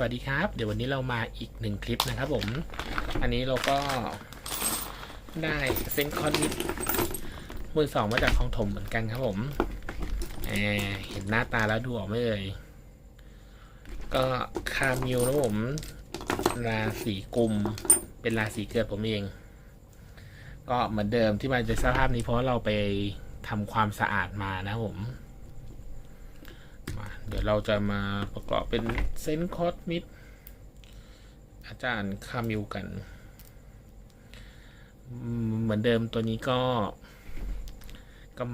สวัสดีครับ เดี๋ยววันนี้เรามาอีกหนึ่งคลิปนะครับผม อันนี้เราก็ได้เซนคอนมิดมือสองมาจากของถมเหมือนกันครับผมเห็นหน้าตาแล้วดูออกไหม่เอ่ย ก็คามิวนะผม ราศีกุม เป็นราศีเกิดผมเอง ก็เหมือนเดิมที่มันจะสภาพนี้เพราะเราไปทำความสะอาดมานะผม เดี๋ยวเราจะมาประกอบเป็นเซนคอสมิดอาจารย์คามิวกัน เหมือนเดิมตัวนี้ก็ ก็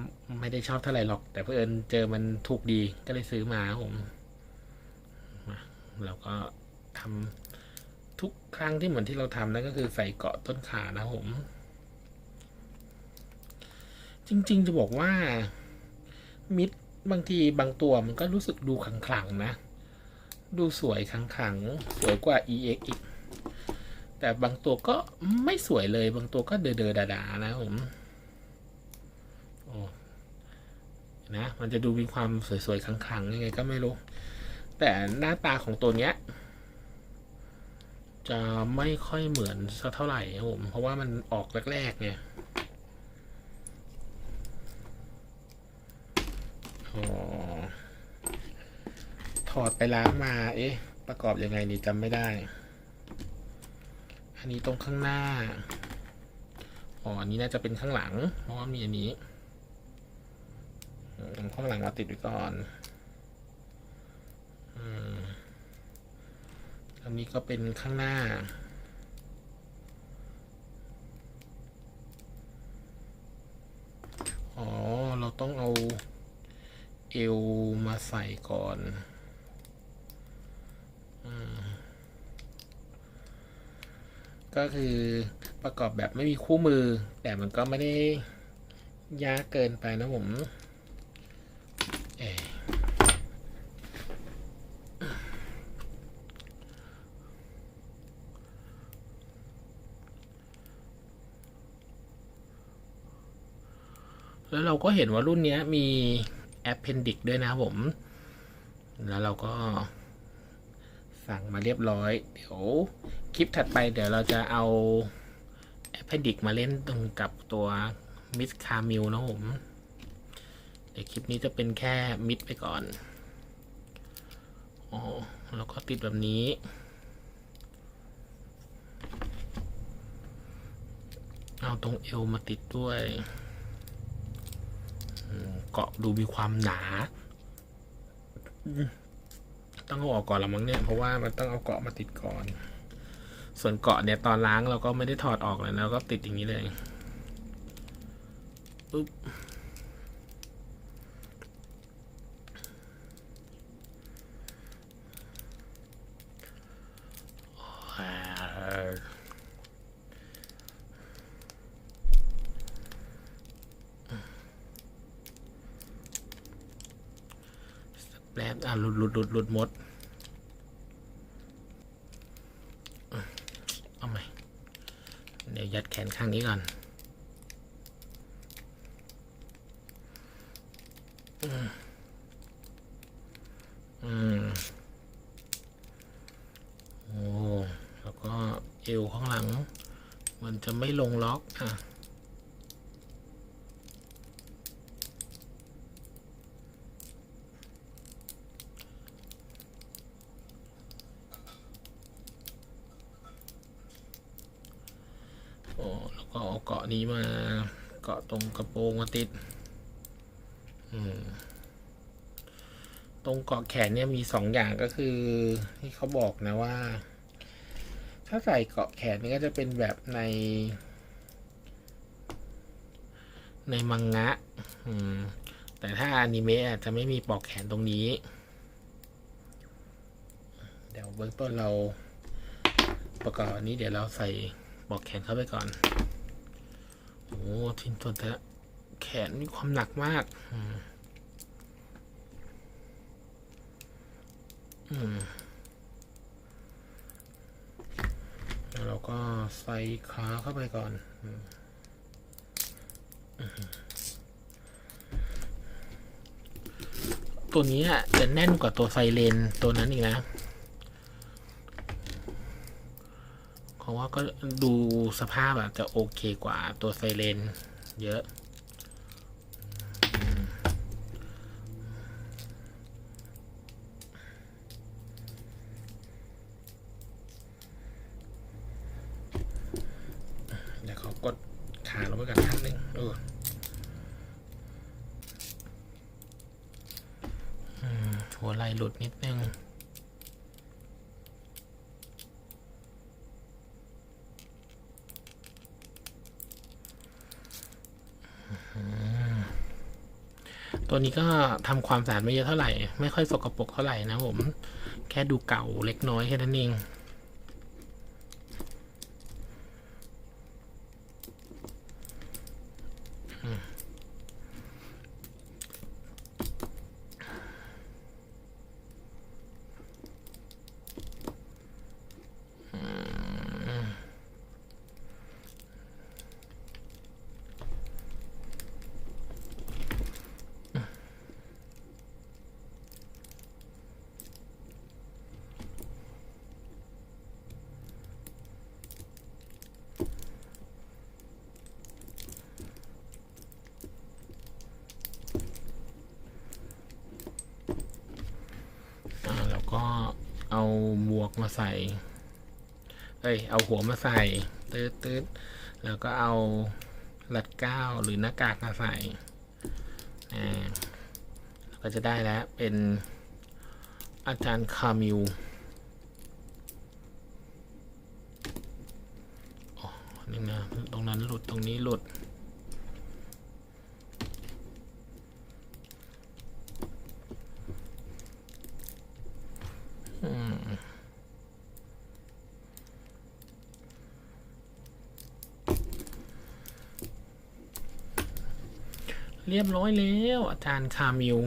ไม่ได้ชอบเท่าไหร่หรอก แต่เพื่อนเจอมันถูกดีก็เลยซื้อมาครับผมมาเราก็ทำทุกครั้งที่เหมือนที่เราทำนั่นก็คือใส่เกาะต้นขานะครับผม จริง ๆ จะบอกว่ามิด บางทีบางตัวมันก็รู้สึกดูขลังๆนะ ดูสวยขลังๆ สวยกว่า EX อีก แต่บางตัวก็ไม่สวยเลย บางตัวก็เดอๆดาๆนะผมโอ้นะมันจะดูมีความสวยๆขลังๆยังไงก็ไม่รู้ แต่หน้าตาของตัวเนี้ย จะไม่ค่อยเหมือนสักเท่าไหร่ครับผม เพราะว่ามันออกแรกๆไง อ๋อ ถอดไปล้างมา เอ๊ะ ประกอบยังไงนี่จำไม่ได้ อันนี้ตรงข้างหน้า อ๋อ อันนี้น่าจะเป็นข้างหลัง เพราะว่ามีอันนี้เออตรงข้างหลังมาติดไว้ก่อนอันนี้ก็เป็นข้างหน้า อ๋อ เราต้องเอา เอวมาใส่ก่อนอก็คือประกอบแบบไม่มีคู่มือ แต่มันก็ไม่ได้ยากเกินไปนะผมแล้วเราก็เห็นว่ารุ่นนี้มี Appendix ด้วยนะครับผม แล้วเราก็สั่งมาเรียบร้อย เดี๋ยวคลิปถัดไปเดี๋ยวเราจะเอา Appendix มาเล่นตรงกับตัวมิสคามิลนะผมเดี๋ยวคลิปนี้จะเป็นแค่มิดไปก่อนอ๋อแล้วก็ติดแบบนี้ เอาตรงเอวมาติดด้วย เกาะดูมีความหนา ต้องเอาออกก่อนละมั้งเนี่ย เพราะว่ามันต้องเอาเกาะมาติดก่อน ส่วนเกาะเนี่ยตอนล้างเราก็ไม่ได้ถอดออกเลยนะเราก็ติดอย่างนี้เลยปุ๊บ แปลบ อะหลุดหลุดหลุดหลุดหมดเอาใหม่เดี๋ยวยัดแขนข้างนี้ก่อนอืมอืมโอ้แล้วก็เอวข้างหลัง มันจะไม่ลงล็อกอะ แล้วก็เอาเกาะนี้มาเกาะตรงกระโปรงมาติดตรงเกาะแขนเนี่ยมีสองอย่างก็คือที่เขาบอกนะว่า ถ้าใส่เกาะแขนนี่ก็จะเป็นแบบใน ในมังงะแต่ถ้าอนิเมะจะไม่มีปลอกแขนตรงนี้ เดี๋ยวเบื้องต้นเราประกอบอันนี้เดี๋ยวเราใส่ ปลอกแขนเข้าไปก่อน โอ้ทิ้นตัวแต่แขนมีความหนักมาก อืมแล้วเราก็ใส่ขาเข้าไปก่อนอตัวนี้จะแน่นกว่าตัวไซเรนตัวนั้นอีกนะ เพ ราะว่าก็ดูสภาพอะจะโอเคกว่าตัวไซเรนเยอะ เดี๋ยวเขากดขาลงไปกันท่านหนึ่งเออหัวไหลหลุดนิดนึง ตัวนี้ก็ทำความสะอาดไม่เยอะเท่าไหร่ ไม่ค่อยสกปรกเท่าไหร่นะผม แค่ดูเก่าเล็กน้อยแค่นั้นเอง อ่าแล้วก็เอาหม วกมาใส่ เอ้ย เอาหัวมาใส่ตืดตืดแล้วก็เอาหลัดก้าวหรือหน้ากากมาใส่ อ่าแล้วก็จะได้แล้ว เป็นอาจารย์คามิวอ๋อนี่นะ ตรงนั้นหลุด ตรงนี้หลุด อืม เรียบร้อยแล้ว อาจารย์คามิว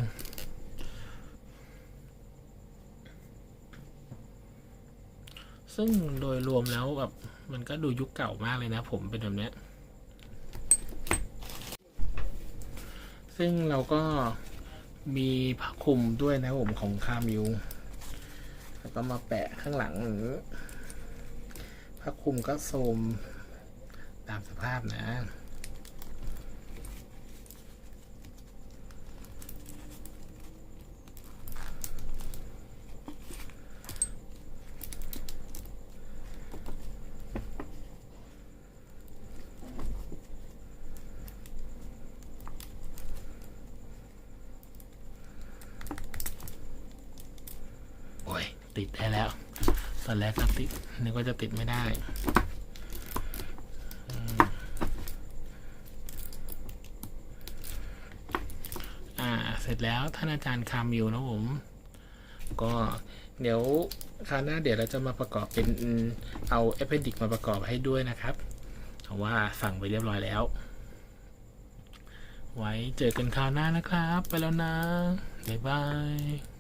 ซึ่งโดยรวมแล้วแบบมันก็ดูยุคเก่ามากเลยนะผมเป็นแบบนี้ซึ่งเราก็มีผ้าคลุมด้วยนะผมของคามิวแล้วก็มาแปะข้างหลังหรือผ้าคลุมก็โทมตามสภาพนะ โอ้ย ติดได้แล้ว ตอนแรกก็ติดนึกว่าจะติดไม่ได้อ่าเสร็จแล้วท่านอาจารย์คามิวนะผม ก็เดี๋ยวคราวหน้าเดี๋ยวเราจะมาประกอบเป็นเอาเอฟเดิกมาประกอบให้ด้วยนะครับเพราะว่าสั่งไปเรียบร้อยแล้ว ไว้เจอกันคราวหน้านะครับ ไปแล้วนะ บ๊ายบาย